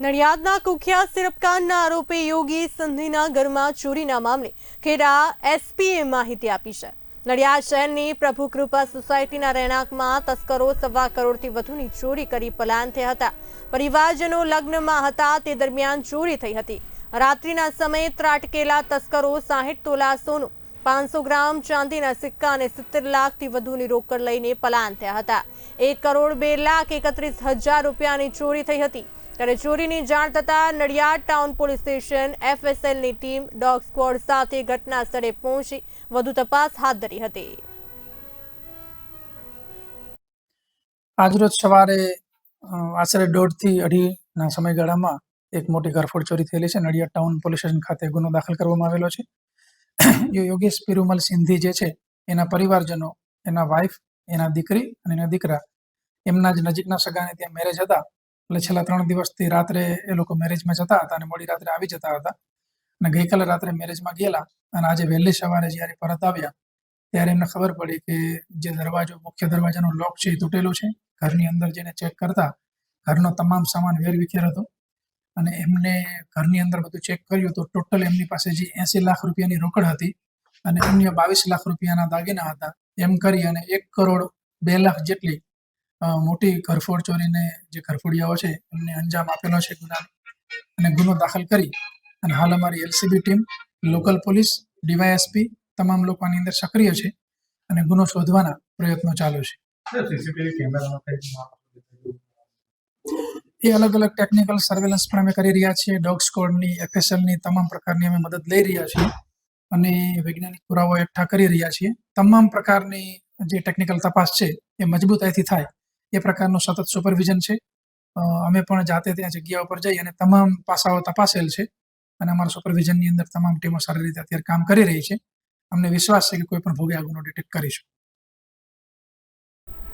નડિયાદના કુખ્યાત સિરપકાંડના આરોપી યોગી સંધિના ઘરમાં ચોરીના મામલે ખેડા એસપીએ માહિતી આપી છે. નડિયાદ શહેરની પ્રભુ કૃપા સોસાયટીના રહેણાંકમાં તસ્કરો સવા કરોડથી વધુની ચોરી કરી પલાયન થયા હતા. પરિવારજનો લગ્નમાં હતા, તે દરમિયાન ચોરી થઈ હતી. રાત્રિના સમયે ત્રાટકેલા તસ્કરો સાહીઠ તોલા સોનું, પાંચસો ગ્રામ ચાંદીના સિક્કા અને સિત્તેર લાખથી વધુની રોકડ લઈને પલાયન થયા હતા. એક કરોડ બે લાખ એકત્રીસ હજાર રૂપિયાની ચોરી થઈ હતી. ત્યારે ચોરીની જાણ થતાં નડિયાદ ટાઉન પોલીસ સ્ટેશન એફએસએલની ટીમ ડોગ સ્ક્વોડ સાથે ઘટના સ્થળે પહોંચી વધુ તપાસ હાથ ધરી હતી. આજરોજ સવારે આશરે દોઢથી અઢીના સમયગાળામાં એક મોટી ઘરફોડ ચોરી થયેલી છે. નડિયાદ ટાઉન પોલીસ સ્ટેશન ખાતે ગુનો દાખલ કરવામાં આવેલો છે. યોગેશ પિરુમલ સિંધી જે છે, એના પરિવારજનો, એના વાઈફ એના દીકરી અને એના દીકરા એમના જ નજીકના સગાને ત્યાં મેરેજ હતા. એટલે છેલ્લા ત્રણ દિવસથી રાત્રે એ લોકો મેરેજમાં જતા હતા અને મોડી રાત્રે આવી જતા હતા. અને ગઈકાલે રાત્રે મેરેજમાં ગયેલા અને આજે વહેલી સવારે જ્યારે પરત આવ્યા, ત્યારે એમને ખબર પડી કે જે દરવાજો, મુખ્ય દરવાજાનો લોક છે એ તૂટેલો છે. ઘરની અંદર જેને ચેક કરતા ઘરનો તમામ સામાન વેરવિખેર હતો. અને એમને ઘરની અંદર બધું ચેક કર્યું તો ટોટલ એમની પાસે જે એસી લાખ રૂપિયાની રોકડ હતી અને અન્ય બાવીસ લાખ રૂપિયાના દાગીના હતા. એમ કરી અને એક કરોડ બે લાખ જેટલી મોટી ઘરફોડ ચોરીને જે ઘરફોડિયાઓ છે એમને અંજામ આપેલો છે ગુના અને ગુનો દાખલ કરી અને હાલ અમારી LCB team local police DYSP તમામ લોકો આની અંદર સક્રિય છે અને ગુનો શોધવાના પ્રયત્નો ચાલુ છે. એ અલગ અલગ ટેકનિકલ સર્વેલન્સ પણ અમે કરી રહ્યા છીએ. ડોગ સ્કોડની એફએસએલની તમામ પ્રકારની અમે મદદ લઈ રહ્યા છીએ. અને વૈજ્ઞાનિક પુરાવો એકઠા કરી રહ્યા છીએ. તમામ પ્રકારની જે ટેકનિકલ તપાસ છે એ મજબૂતાઈથી થાય. એ પ્રકારનું સતત સુપરવિઝન છે. અમે પણ જાતે ત્યાં જગ્યા ઉપર જઈ અને તમામ પાસાઓ તપાસેલ છે અને અમારા સુપરવિઝનની અંદર તમામ ટીમો સારી રીતે અત્યારે કામ કરી રહી છે. અમને વિશ્વાસ છે કે કોઈ પણ ભોગે આગળનો ડિટેક્ટ કરીશું.